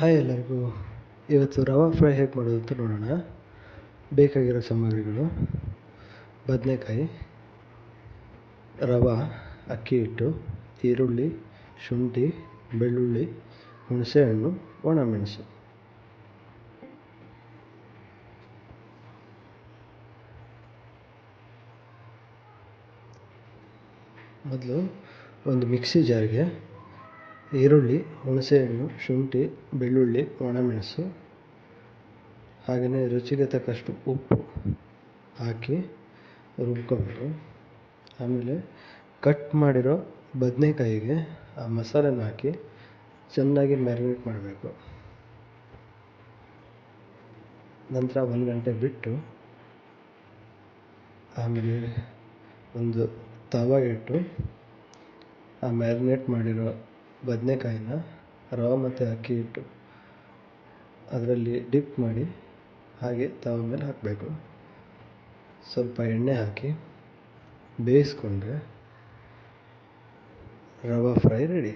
Hi ಎಲ್ಲರಿಗೂ. ಇವತ್ತು ರವೆ ಫ್ರೈ ಹೇಗೆ ಮಾಡೋದು ಅಂತ ನೋಡೋಣ. ಬೇಕಾಗಿರೋ ಸಾಮಗ್ರಿಗಳು. ಬದನೆಕಾಯಿ, ರವೆ, ಅಕ್ಕಿ ಹಿಟ್ಟು, ಈರುಳ್ಳಿ, ಶುಂಠಿ, ಬೆಳ್ಳುಳ್ಳಿ, ಹುಣಸೆಹಣ್ಣು, ಒಣಮೆಣಸು. ಮೊದಲು ಒಂದು ಮಿಕ್ಸಿ ಜಾರ್ಗೆ ಈರುಳ್ಳಿ, ಹುಣಸೆಹಣ್ಣು, ಶುಂಠಿ, ಬೆಳ್ಳುಳ್ಳಿ, ಒಣಮೆಣಸು, ಹಾಗೆಯೇ ರುಚಿಗೆ ತಕ್ಕಷ್ಟು ಉಪ್ಪು ಹಾಕಿ ರುಬ್ಕೊಂಡು ಆಮೇಲೆ ಕಟ್ ಮಾಡಿರೋ ಬದನೆಕಾಯಿಗೆ ಆ ಮಸಾಲೆನ ಹಾಕಿ ಚೆನ್ನಾಗಿ ಮ್ಯಾರಿನೇಟ್ ಮಾಡಬೇಕು. ನಂತರ ಒಂದು ಗಂಟೆ ಬಿಟ್ಟು ಆಮೇಲೆ ಒಂದು ತವ ಇಟ್ಟು ಆ ಮ್ಯಾರಿನೇಟ್ ಮಾಡಿರೋ ಬದನೆಕಾಯಿನ ರವೆ ಮತ್ತು ಅಕ್ಕಿ ಹಿಟ್ಟು ಅದರಲ್ಲಿ ಡಿಪ್ ಮಾಡಿ ಹಾಗೆ ತವ ಮೇಲೆ ಹಾಕಬೇಕು. ಸ್ವಲ್ಪ ಎಣ್ಣೆ ಹಾಕಿ ಬೇಯಿಸ್ಕೊಂಡ್ರೆ ರವೆ ಫ್ರೈ ರೆಡಿ